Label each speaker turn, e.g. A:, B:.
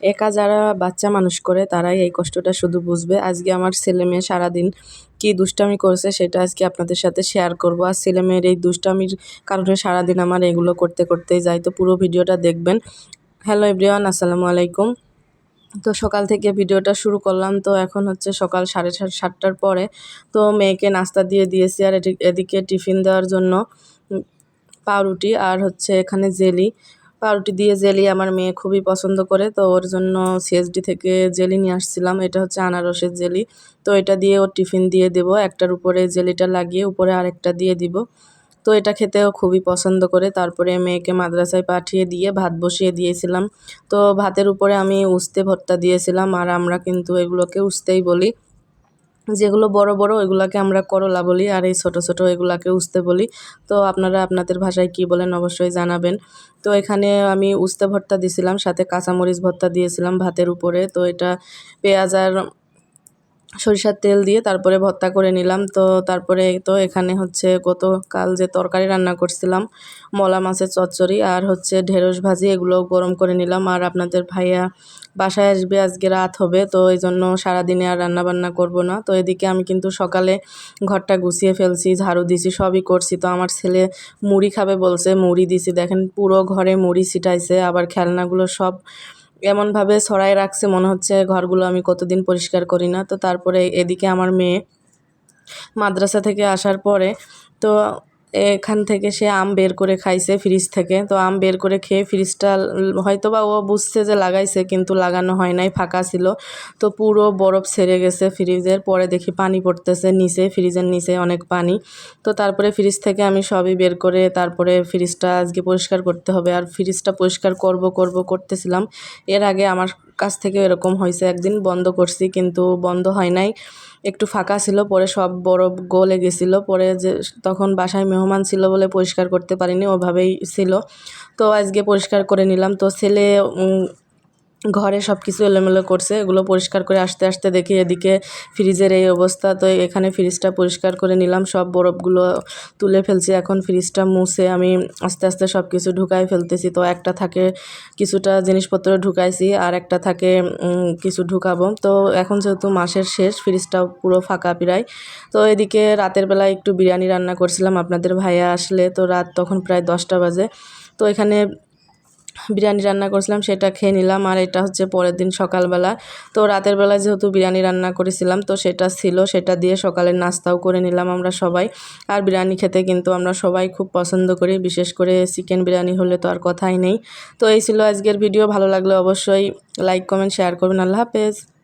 A: একা যারা বাচ্চা মানুষ করে, তারাই এই কষ্টটা শুধু বুঝবে। আজকে আমার ছেলে মেয়ে সারাদিন কী দুষ্টামি করছে সেটা আজকে আপনাদের সাথে শেয়ার করব। আর ছেলে মেয়ের এই দুষ্টামির কারণে সারাদিন আমার এগুলো করতে করতেই যাই তো পুরো ভিডিওটা দেখবেন। হ্যালো এভরিওয়ান আসসালামু আলাইকুম। তো সকাল থেকে ভিডিওটা শুরু করলাম। তো এখন হচ্ছে সকাল সাড়ে সাতটার পরে তো মেয়েকে নাস্তা দিয়ে দিয়েছি। আর এদিকে টিফিন দেওয়ার জন্য পাউরুটি আর হচ্ছে এখানে জেলি। পাউরুটি দিয়ে জেলি আমার মেয়ে খুবই পছন্দ করে, তো ওর জন্য সিএসডি থেকে জেলি নিয়ে আসছিলাম। এটা হচ্ছে আনারসের জেলি। তো এটা দিয়ে ওর টিফিন দিয়ে দেবো। একটার উপরে জেলিটা লাগিয়ে উপরে আরেকটা দিয়ে দিব। তো এটা খেতেও খুবই পছন্দ করে। তারপরে মেয়েকে মাদ্রাসায় পাঠিয়ে দিয়ে ভাত বসিয়ে দিয়েছিলাম। তো ভাতের উপরে আমি উস্তে ভর্তা দিয়েছিলাম। আর আমরা কিন্তু এগুলোকে উস্তেই বলি। যেগুলো বড় বড় ওইগুলোকে আমরা করলা বলি আর এই ছোট ছোট এগুলাকে উস্তে বলি। তো আপনারা আপনাদের ভাষায় কি বলেন অবশ্যই জানাবেন। তো এখানে আমি উস্তে ভর্তা দিয়েছিলাম সাথে কাঁচামরিচ ভর্তা দিয়েছিলাম ভাতের উপরে। তো এটা পেঁয়াজ আর সরিষার তেল দিয়ে তারপরে ভর্তা করে নিলাম। তো তারপরে তো এখানে হচ্ছে গতকাল যে তরকারি রান্না করছিলাম, মলা মাছের চচ্চড়ি আর হচ্ছে ঢেঁড়স ভাজি এগুলো গরম করে নিলাম। আর আপনাদের ভাইয়া বাসায় আসবে, আজকে রাত হবে, তো এই জন্য সারাদিনে আর রান্না বান্না করব না। তো এদিকে আমি কিন্তু সকালে ঘরটা গুছিয়ে ফেলছি, ঝাড়ু দিছি, সবই করছি। তো আমার ছেলে মুড়ি খাবে বলছে, মুড়ি দিছি। দেখেন পুরো ঘরে মুড়ি ছিটাইছে, আবার খেলনাগুলো সব এমনভাবে ছড়াই রাখছে, মনে হচ্ছে ঘরগুলো আমি কতদিন পরিষ্কার করি না। তো তারপরে এদিকে আমার মেয়ে মাদ্রাসা থেকে আসার পরে, তো এখান থেকে সে আম বের করে খাইছে ফ্রিজ থেকে। তো আম বের করে খেয়ে ফ্রিজটা হয়তো বা ও বুঝছে যে লাগাইছে, কিন্তু লাগানো হয় নাই, ফাঁকা ছিল। তো পুরো বরফ ছেড়ে গেছে ফ্রিজের। পরে দেখি পানি পড়তেছে নিচে, ফ্রিজের নিচে অনেক পানি। তো তারপরে ফ্রিজ থেকে আমি সবই বের করে তারপরে ফ্রিজটা আজকে পরিষ্কার করতে হবে। আর ফ্রিজটা পরিষ্কার করব করব, করতেছিলাম। এর আগে আমার কাছ থেকে এরকম হয়েছে, একদিন বন্ধ করছি কিন্তু বন্ধ হয় নাই। একটু ফাঁকা ছিল, পরে সব বরফ গোলে গেছিল, পরে যে তখন বাসায় মেহমান ছিল বলে পরিষ্কার করতে পারিনি, ওভাবেই ছিল। তো আজকে পরিষ্কার করে নিলাম। তো ছেলে ঘরে সব কিছু এলোমেলো করছে, এগুলো পরিষ্কার করে আসতে আসতে দেখি এদিকে ফ্রিজের এই অবস্থা। তো এখানে ফ্রিজটা পরিষ্কার করে নিলাম, সব বরফগুলো তুলে ফেলছি। এখন ফ্রিজটা মুছে আমি আস্তে আস্তে সব কিছু ঢুকাই ফেলতেছি। তো একটা থাকে কিছুটা জিনিসপত্র ঢুকাইছি, আর একটা থাকে কিছু ঢুকাবো। তো এখন যেহেতু মাসের শেষ, ফ্রিজটাও পুরো ফাঁকা প্রায়। তো এদিকে রাতের বেলায় একটু বিরিয়ানি রান্না করছিলাম। আপনাদের ভাইয়া আসলে তো রাত তখন প্রায় দশটা বাজে। তো এখানে বিরিয়ানি রান্না করেছিলাম, সেটা খেয়ে নিলাম। আর এটা হচ্ছে পরের দিন সকালবেলা। তো রাতের বেলা যেহেতু বিরিয়ানি রান্না করেছিলাম, তো সেটা ছিল, সেটা দিয়ে সকালের নাস্তাও করে নিলাম আমরা সবাই। আর বিরিয়ানি খেতে কিন্তু আমরা সবাই খুব পছন্দ করি, বিশেষ করে চিকেন বিরিয়ানি হলে তো আর কথাই নেই। তো এই ছিল আজকের ভিডিও, ভালো লাগলে অবশ্যই লাইক, কমেন্ট, শেয়ার করবেন। আল্লাহ হাফেজ।